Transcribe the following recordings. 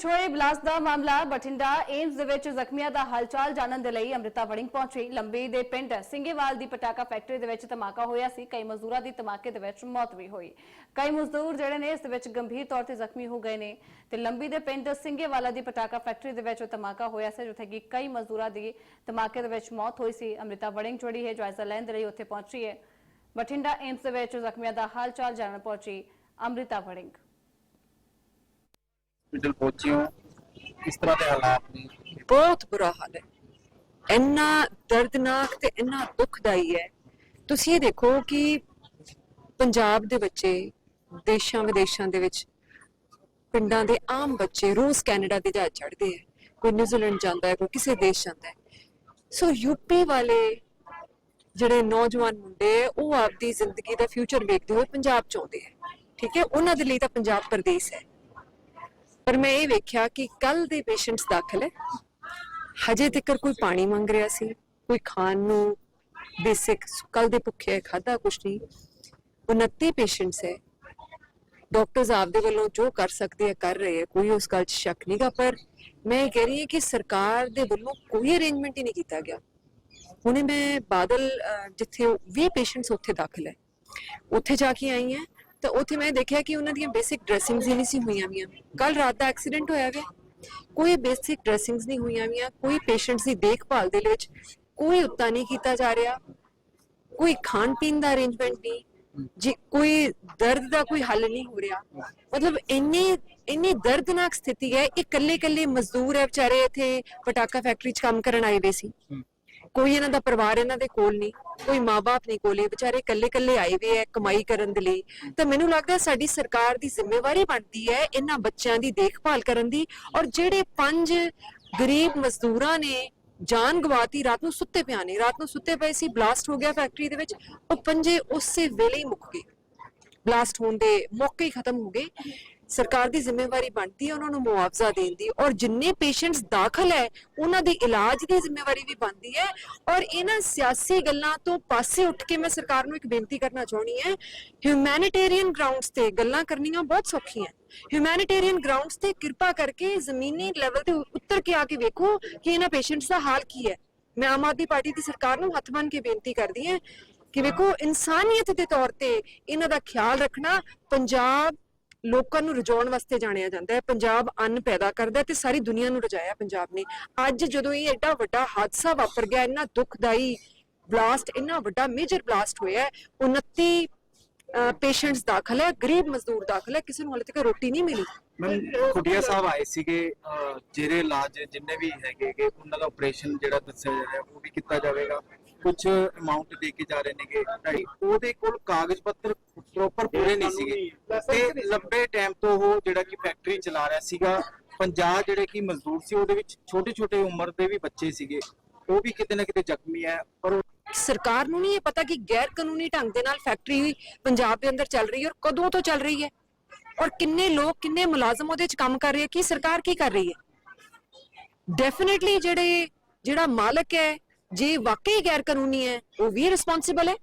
ਵਿੱਚ ਹੋਏ ਬਲਾਸਟ ਦਾ ਮਾਮਲਾ ਬਠਿੰਡਾ ਏਮਸ ਦੇ ਵਿੱਚ ਜ਼ਖਮੀਆਂ ਦਾ ਹਾਲਚਾਲ ਜਾਣਨ ਦੇ ਲਈ ਅੰਮ੍ਰਿਤਾ ਵੜਿੰਗ ਪਹੁੰਚੀ। ਲੰਬੀ ਦੇ ਪਿੰਡ ਸਿੰਗੇਵਾਲ ਦੀ ਪਟਾਕਾ ਫੈਕਟਰੀ ਦੇ ਵਿੱਚ ਧਮਾਕਾ ਹੋਇਆ ਸੀ। ਕਈ ਮਜ਼ਦੂਰਾਂ ਦੀ ਧਮਾਕੇ ਦੇ ਵਿੱਚ ਮੌਤ ਵੀ ਹੋਈ। ਕਈ ਮਜ਼ਦੂਰ ਜਿਹੜੇ ਨੇ ਇਸ ਦੇ ਵਿੱਚ ਗੰਭੀਰ ਤੌਰ ਤੇ ਜ਼ਖਮੀ ਹੋ ਗਏ ਨੇ। ਤੇ ਲੰਬੀ ਦੇ ਪਿੰਡ ਸਿੰਘੇਵਾਲਾ ਦੀ ਪਟਾਕਾ ਫੈਕਟਰੀ ਦੇ ਵਿੱਚ ਧਮਾਕਾ ਹੋਇਆ ਸੀ, ਜਿੱਥੇ ਕਿ ਕਈ ਮਜ਼ਦੂਰਾਂ ਦੀ ਧਮਾਕੇ ਦੇ ਵਿੱਚ ਮੌਤ ਹੋਈ ਸੀ। ਅੰਮ੍ਰਿਤਾ ਵੜਿੰਗ ਜਿਹੜੀ ਹੈ, ਜਾਇਜ਼ਾ ਲੈਣ ਦੇ ਲਈ ਉੱਥੇ ਪਹੁੰਚੀ ਹੈ। ਬਠਿੰਡਾ ਏਮਸ ਦੇ ਵਿੱਚ ਜ਼ਖਮੀਆਂ ਦਾ ਹਾਲਚਾਲ ਜਾਣਨ ਪਹੁੰਚੀ ਅੰਮ੍ਰਿਤਾ ਵੜਿੰਗ। ਹਸਪੀਟਲ ਪਹੁੰਚੇ ਹੋ ਕਿਸ ਤਰ੍ਹਾਂ ਦੇ ਹਾਲਾਤ ਨੇ? ਬਹੁਤ ਬੁਰਾ ਹਾਲ ਹੈ। ਇੰਨਾ ਦਰਦਨਾਕ ਤੇ ਇੰਨਾ ਦੁਖਦਾਈ ਹੈ। ਤੁਸੀਂ ਇਹ ਦੇਖੋ ਕਿ ਪੰਜਾਬ ਦੇ ਬੱਚੇ ਦੇਸ਼ਾਂ ਵਿਦੇਸ਼ਾਂ ਦੇ ਵਿੱਚ ਪਿੰਡਾਂ ਦੇ ਆਮ ਬੱਚੇ ਰੋਜ਼ ਕੈਨੇਡਾ ਦੇ ਜਹਾਜ਼ ਚੜ੍ਹਦੇ ਹੈ ਕੋਈ ਨਿਊਜ਼ੀਲੈਂਡ ਜਾਂਦਾ ਹੈ ਕੋਈ ਕਿਸੇ ਦੇਸ਼ ਜਾਂਦਾ ਹੈ। ਸੋ ਯੂਪੀ ਵਾਲੇ ਜਿਹੜੇ ਨੌਜਵਾਨ ਮੁੰਡੇ ਹੈ, ਉਹ ਆਪਦੀ ਜ਼ਿੰਦਗੀ ਦਾ ਫਿਊਚਰ ਵੇਖਦੇ ਹੋਏ ਪੰਜਾਬ ਚ ਆਉਂਦੇ ਹੈ ਠੀਕ ਹੈ? ਉਹਨਾਂ ਦੇ ਲਈ ਤਾਂ ਪੰਜਾਬ ਪ੍ਰਦੇਸ਼ ਹੈ। ਪਰ ਮੈਂ ਇਹ ਵੇਖਿਆ ਕਿ ਕੱਲ ਦੇ ਪੇਸ਼ੈਂਟਸ ਦਾਖਲ ਹੈ। ਹਜੇ ਤੱਕ ਕੋਈ ਪਾਣੀ ਮੰਗ ਰਿਹਾ ਸੀ, ਕੋਈ ਖਾਣ ਨੂੰ ਬੇਸਿਕ ਕੱਲ ਦੇ ਭੁੱਖੇ ਖਾਦਾ ਕੁਛ ਨਹੀਂ। 29 ਪੇਸ਼ੈਂਟਸ ਹੈ। ਡਾਕਟਰਸ ਆਪਦੇ ਵੱਲੋਂ ਜੋ ਕਰ ਸਕਦੇ ਆ ਕਰ ਰਹੇ ਆ ਕੋਈ ਉਸ ਗੱਲ 'ਚ ਸ਼ੱਕ ਨਹੀਂਗਾ ਪਰ ਮੈਂ ਇਹ ਕਹਿ ਰਹੀ ਹਾਂ ਕਿ ਸਰਕਾਰ ਦੇ ਵੱਲੋਂ ਕੋਈ ਅਰੇਂਜਮੈਂਟ ਹੀ ਨਹੀਂ ਕੀਤਾ ਗਿਆ। ਹੁਣੇ ਮੈਂ ਬਾਦਲ ਜਿੱਥੇ 20 ਪੇਸ਼ੈਂਟਸ ਉੱਥੇ ਦਾਖਲ ਹੈ। ਉੱਥੇ ਜਾ ਕੇ ਆਈ ਹਾਂ। ਤਾਂ ਉੱਥੇ ਮੈਂ ਦੇਖਿਆ ਕਿ ਉਹਨਾਂ ਦੀਆਂ ਬੇਸਿਕ ਡਰੈਸਿੰਗਸ ਹੀ ਨਹੀਂ ਸੀ ਹੋਈਆਂ ਵੀਆਂ। ਕੱਲ ਰਾਤ ਦਾ ਐਕਸੀਡੈਂਟ ਹੋਇਆ ਵੇ। ਕੋਈ ਬੇਸਿਕ ਡਰੈਸਿੰਗਸ ਨਹੀਂ ਹੋਈਆਂ ਵੀਆਂ। ਕੋਈ ਪੇਸ਼ੈਂਟਸ ਦੀ ਦੇਖਭਾਲ ਦੇ ਵਿੱਚ ਕੋਈ ਉੱਤਾ ਨਹੀਂ ਕੀਤਾ ਜਾ ਰਿਹਾ। ਕੋਈ ਖਾਣ ਪੀਣ ਦਾ ਅਰੇਂਜਮੈਂਟ ਨਹੀਂ। ਜੀ ਕੋਈ ਦਰਦ ਦਾ ਕੋਈ ਹੱਲ ਨਹੀਂ ਹੋ ਰਿਹਾ। ਮਤਲਬ ਇੰਨੀ ਇੰਨੀ ਦਰਦਨਾਕ ਸਥਿਤੀ ਹੈ। ਇਹ ਇਕੱਲੇ ਇਕੱਲੇ ਮਜ਼ਦੂਰ ਹੈ ਵਿਚਾਰੇ ਇੱਥੇ ਪਟਾਕਾ ਫੈਕਟਰੀ 'ਚ ਕੰਮ ਕਰਨ ਆਏ ਵੇ ਸੀ। ਕੋਈ ਇਹਨਾਂ ਦਾ ਪਰਿਵਾਰ ਇਹਨਾਂ ਦੇ ਕੋਲ ਨਹੀਂ, ਕੋਈ ਮਾਪੇ ਨਹੀਂ ਕੋਲੇ, ਵਿਚਾਰੇ ਇਕੱਲੇ ਇਕੱਲੇ ਆਏ ਵੇ ਹੈ ਕਮਾਈ ਕਰਨ ਦੇ ਲਈ। ਤਾਂ ਮੈਨੂੰ ਲੱਗਦਾ ਸਾਡੀ ਸਰਕਾਰ ਦੀ ਜ਼ਿੰਮੇਵਾਰੀ ਬਣਦੀ ਹੈ ਇਹਨਾਂ ਬੱਚਿਆਂ ਦੀ ਦੇਖਭਾਲ ਕਰਨ ਦੀ ਔਰ ਜਿਹੜੇ ਪੰਜ ਗਰੀਬ ਮਜ਼ਦੂਰਾਂ ਨੇ ਜਾਨ ਗਵਾਤੀ, ਰਾਤ ਨੂੰ ਸੁੱਤੇ ਪਿਆ ਨੇ, ਰਾਤ ਨੂੰ ਸੁੱਤੇ ਪਏ ਸੀ, ਬਲਾਸਟ ਹੋ ਗਿਆ ਫੈਕਟਰੀ ਦੇ ਵਿੱਚ, ਉਹ ਪੰਜੇ ਉਸੇ ਵੇਲੇ ਹੀ ਮੁੱਕ ਗਏ। ਬਲਾਸਟ ਹੋਣ ਦੇ ਮੌਕੇ ਹੀ ਖਤਮ ਹੋ ਗਏ। ਸਰਕਾਰ ਦੀ ਜ਼ਿੰਮੇਵਾਰੀ ਬਣਦੀ ਹੈ, ਉਹਨਾਂ ਨੂੰ ਮੁਆਵਜ਼ਾ ਦੇਣ ਦੀ ਔਰ ਜਿੰਨੇ ਪੇਸ਼ੈਂਟਸ ਦਾਖਲ ਹੈ, ਉਹਨਾਂ ਦੀ ਇਲਾਜ ਦੀ ਜ਼ਿੰਮੇਵਾਰੀ ਵੀ ਬਣਦੀ ਹੈ। ਔਰ ਇਹਨਾਂ ਸਿਆਸੀ ਗੱਲਾਂ ਤੋਂ ਪਾਸੇ ਉੱਠ ਕੇ ਮੈਂ ਸਰਕਾਰ ਨੂੰ ਇੱਕ ਬੇਨਤੀ ਕਰਨਾ ਚਾਹਣੀ ਹੈ ਹਿਊਮੈਨਿਟੇਰੀਅਨ ਗਰਾਊਂਡਸ ਤੇ ਗੱਲਾਂ ਕਰਨੀਆਂ ਬਹੁਤ ਸੌਖੀਆਂ ਹਿਊਮੈਨਿਟੇਰੀਅਨ ਗਰਾਊਂਡਸ ਤੇ ਕਿਰਪਾ ਕਰਕੇ ਜ਼ਮੀਨੀ ਲੈਵਲ ਤੇ ਉੱਤਰ ਕੇ ਆ ਕੇ ਵੇਖੋ ਕਿ ਇਹਨਾਂ ਪੇਸ਼ੈਂਟਸ ਦਾ ਹਾਲ ਕੀ ਹੈ। ਮੈਂ ਆਮ ਆਦਮੀ ਪਾਰਟੀ ਦੀ ਸਰਕਾਰ ਨੂੰ ਹੱਥ ਬੰਨ ਕੇ ਬੇਨਤੀ ਕਰਦੀ ਹਾਂ ਕਿ ਵੇਖੋ, ਇਨਸਾਨੀਅਤ ਦੇ ਤੌਰ ਤੇ ਇਹਨਾਂ ਦਾ ਖਿਆਲ ਰੱਖਣਾ, ਪੰਜਾਬ ਲੋਕਾਂ ਨੂੰ ਰਜਾਉਣ ਵਾਸਤੇ ਜਾਣਿਆ ਜਾਂਦਾ ਹੈ। ਪੰਜਾਬ ਅੰਨ ਪੈਦਾ ਕਰਦਾ ਤੇ ਸਾਰੀ ਦੁਨੀਆ ਨੂੰ ਰਜਾਇਆ ਪੰਜਾਬ ਨੇ। ਅੱਜ ਜਦੋਂ ਇਹ ਐਡਾ ਵੱਡਾ ਹਾਦਸਾ ਵਾਪਰ ਗਿਆ ਇੰਨਾ ਦੁਖਦਾਈ ਬਲਾਸਟ ਇੰਨਾ ਵੱਡਾ ਮੇਜਰ ਬਲਾਸਟ ਹੋਇਆ ਹੈ, 29 ਪੇਸ਼ੈਂਟਸ ਦਾਖਲ ਹੈ ਗਰੀਬ ਮਜ਼ਦੂਰ ਦਾਖਲ ਹੈ ਕਿਸੇ ਨੂੰ ਹਾਲੇ ਤੱਕ ਰੋਟੀ ਨਹੀਂ ਮਿਲੀ। ਮੈਂ ਖੁੱਡੀਆ ਸਾਹਿਬ ਆਏ ਸੀਗੇ ਜਿਹੜੇ ਇਲਾਜ ਜਿੰਨੇ ਵੀ ਹੈਗੇਗੇ ਉਹਨਾਂ ਦਾ ਆਪਰੇਸ਼ਨ ਜਿਹੜਾ ਦੱਸਿਆ ਜਾ ਰਿਹਾ ਉਹ ਵੀ ਕੀਤਾ ਜਾਵੇਗਾ? ਕੁਝ ਅਮਾਉਂਟ ਦੇ ਕੇ ਜਾ ਰਹੇ ਨੇਗੇ ਢਾਈ ਉਹਦੇ ਕੋਲ ਕਾਗਜ਼ ਪੱਤਰ ਪ੍ਰੋਪਰ ਪੂਰੇ ਨਹੀਂ ਸੀਗੇ। ਤੇ ਲੰਬੇ ਟਾਈਮ ਤੋਂ ਉਹ ਜਿਹੜਾ ਕਿ ਫੈਕਟਰੀ ਚਲਾ ਰਿਹਾ ਸੀਗਾ 50 ਜਿਹੜੇ ਕਿ ਮਜ਼ਦੂਰ ਸੀ, ਉਹਦੇ ਵਿੱਚ ਛੋਟੇ ਛੋਟੇ ਉਮਰ ਦੇ ਵੀ ਬੱਚੇ ਸੀਗੇ। ਉਹ ਵੀ ਕਿਤੇ ਨਾ ਕਿਤੇ ਜ਼ਖਮੀ ਹੈ, ਪਰ ਸਰਕਾਰ ਨੂੰ ਨਹੀਂ ਇਹ ਪਤਾ ਕਿ ਗੈਰ ਕਾਨੂੰਨੀ ਢੰਗ ਦੇ ਨਾਲ ਫੈਕਟਰੀ ਪੰਜਾਬ ਦੇ ਅੰਦਰ ਚੱਲ ਰਹੀ ਹੈ ਔਰ ਕਦੋਂ ਤੋਂ ਚੱਲ ਰਹੀ ਹੈ? ਔਰ ਕਿੰਨੇ ਲੋਕ, ਕਿੰਨੇ ਮੁਲਾਜ਼ਮ ਉਹਦੇ ਵਿੱਚ ਕੰਮ ਕਰ ਰਹੇ ਹੈ? ਕੀ ਸਰਕਾਰ ਕੀ ਕਰ ਰਹੀ ਹੈ? ਡੈਫੀਨਿਟਲੀ ਜਿਹੜੇ, ਜਿਹੜਾ ਮਾਲਕ ਹੈ ਜੇ ਵਾਕਈ ਗੈਰ ਕਾਨੂੰਨੀ ਹੈ ਉਹ ਵੀ ਰਿਸਪੌਂਸਿਬਲ ਹੈ।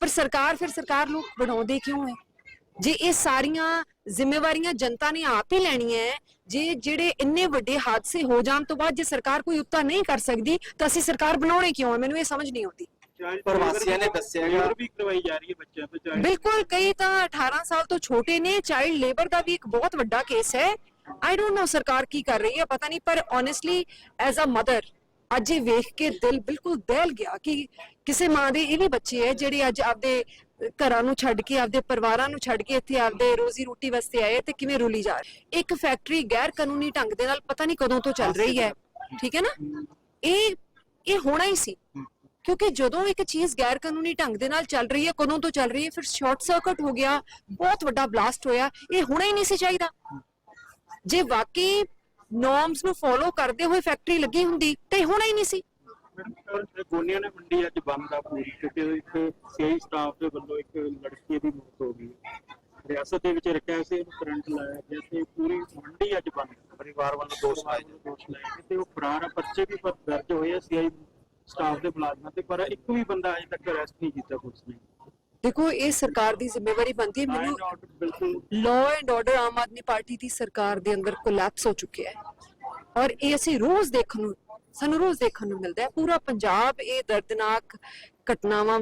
ਪਰ ਸਰਕਾਰ ਫਿਰ ਸਰਕਾਰ ਨੂੰ ਬਣਾਉਂਦੇ ਕਿਉਂ ਹੈ? ਜੇ ਇਹ ਸਾਰੀਆਂ ਜ਼ਿੰਮੇਵਾਰੀਆਂ ਜਨਤਾ ਨੇ ਆਪ ਹੀ ਲੈਣੀਆਂ ਹੈ ਜੇ ਜਿਹੜੇ ਇੰਨੇ ਵੱਡੇ ਹਾਦਸੇ ਹੋ ਜਾਣ ਤੋਂ ਬਾਅਦ ਜੇ ਸਰਕਾਰ ਕੋਈ ਉੱਤਾ ਨਹੀਂ ਕਰ ਸਕਦੀ ਤਾਂ ਅਸੀਂ ਸਰਕਾਰ ਬਣਾਉਣੇ ਕਿਉਂ ਹੈ? ਮੈਨੂੰ ਇਹ ਸਮਝ ਨਹੀਂ ਆਉਂਦੀ। ਪ੍ਰਵਾਸੀਆਂ ਨੇ ਦੱਸਿਆ ਹੈਗਾ। ਵੀ ਕਰਵਾਈ ਜਾ ਰਹੀ ਹੈ ਬੱਚਿਆਂ ਤੋਂ ਚਾਹੇ ਬਿਲਕੁਲ ਕਈ ਤਾਂ 18 ਸਾਲ ਤੋਂ ਛੋਟੇ ਨੇ ਚਾਈਲਡ ਲੇਬਰ ਦਾ ਵੀ ਇੱਕ ਬਹੁਤ ਵੱਡਾ ਕੇਸ ਹੈ। ਆਈ ਡੋਨਟ ਨੋ ਸਰਕਾਰ ਕੀ ਕਰ ਰਹੀ ਹੈ ਪਤਾ ਨਹੀਂ ਪਰ ਓਨੈਸਟਲੀ ਐਜ਼ ਅ ਮਦਰ ਅੱਜ ਇਹ ਵੇਖ ਕੇ ਦਿਲ ਬਿਲਕੁਲ ਦਹਿਲ ਗਿਆ ਕਿ ਕਿਸੇ ਮਾਂ ਦੇ ਇਹ ਵੀ ਬੱਚੇ ਹੈ ਜਿਹੜੇ ਅੱਜ ਆਪਦੇ ਘਰਾਂ ਨੂੰ ਛੱਡ ਕੇ, ਆਪਦੇ ਪਰਿਵਾਰਾਂ ਨੂੰ ਛੱਡ ਕੇ ਇੱਥੇ ਆਪਦੇ ਰੋਜ਼ੀ ਰੋਟੀ ਵਾਸਤੇ ਆਏ ਤੇ ਕਿਵੇਂ ਰੁਲੀ ਜਾ ਰਹੇ ਇੱਕ ਫੈਕਟਰੀ ਗੈਰ ਕਾਨੂੰਨੀ ਢੰਗ ਦੇ ਨਾਲ ਪਤਾ ਨਹੀਂ ਕਦੋਂ ਤੋਂ ਚੱਲ ਰਹੀ ਹੈ। ਠੀਕ ਹੈ ਨਾ? ਇਹ ਇਹ ਹੋਣਾ ਹੀ ਸੀ। ਕਿਉਂਕਿ ਜਦੋਂ ਇੱਕ ਚੀਜ਼ ਗੈਰ ਕਾਨੂੰਨੀ ਢੰਗ ਦੇ ਨਾਲ ਚੱਲ ਰਹੀ ਹੈ, ਕਦੋਂ ਤੋਂ ਚੱਲ ਰਹੀ ਹੈ, ਫਿਰ ਸ਼ਾਰਟ ਸਰਕਟ ਹੋ ਗਿਆ, ਬਹੁਤ ਵੱਡਾ ਬਲਾਸਟ ਹੋਇਆ। ਇਹ ਹੋਣਾ ਹੀ ਨਹੀਂ ਸੀ ਚਾਹੀਦਾ। ਜੇ ਵਾਕਈ ਨੋਰਮਸ ਨੂੰ ਫੋਲੋ ਕਰਦੇ ਹੋਏ ਫੈਕਟਰੀ ਲੱਗੀ ਹੁੰਦੀ ਤੇ ਹੋਣਾ ਹੀ ਨਹੀਂ ਸੀ। ਗੋਨੀਆਂ ਨੇ ਮੰਡੀ ਅੱਜ ਬੰਦ ਆ ਪੂਰੀ ਕਿਉਂਕਿ ਇੱਕ ਸਹੀ ਸਟਾਫ ਦੇ ਵੱਲੋਂ ਇੱਕ ਲੜਕੀ ਦੀ ਮੌਤ ਹੋ ਗਈ। ਰਿਆਸਤ ਦੇ ਵਿੱਚ ਰੱਖਿਆ ਸੀ ਇਹਨੂੰ ਕਰੰਟ ਲਾਇਆ ਗਿਆ ਤੇ ਪੂਰੀ ਮੰਡੀ ਅੱਜ ਬੰਦ ਪਰਿਵਾਰ ਵੱਲੋਂ ਦੋਸ਼ ਲਾਏ ਦੋਸ਼ ਲਾਇਆ ਗਿਆ ਤੇ ਉਹ ਫਰਾਰ ਆ ਪਰਚੇ ਵੀ ਪਰ ਦਰਜ ਹੋਏ ਆ ਸੀਆਈ ਸਟਾਫ ਦੇ ਮੁਲਾਜ਼ਮਾਂ ਤੇ ਪਰ ਇੱਕ ਵੀ ਬੰਦਾ ਅਜੇ ਤੱਕ ਅਰੈਸਟ ਨਹੀਂ ਕੀਤਾ ਪੁਲਿਸ ਨੇ। ਦੇਖੋ ਇਹ ਸਰਕਾਰ ਦੀ ਜ਼ਿੰਮੇਵਾਰੀ ਬਣਦੀ ਹੈ। ਮੈਨੂੰ law and order Aam Aadmi party ਦੀ ਸਰਕਾਰ ਦੇ ਅੰਦਰ ਕੋਲੈਪਸ ਹੋ ਚੁੱਕਿਆ ਹੈ। ਔਰ ਇਹ ਅਸੀਂ ਰੋਜ਼ ਦੇਖਣ ਨੂੰ ਸਾਨੂੰ ਰੋਜ਼ ਦੇਖਣ ਨੂੰ ਮਿਲਦਾ ਹੈ। ਪੂਰਾ ਪੰਜਾਬ ਇਹ ਦਰਦਨਾਕ ਘਟਨਾਵਾਂ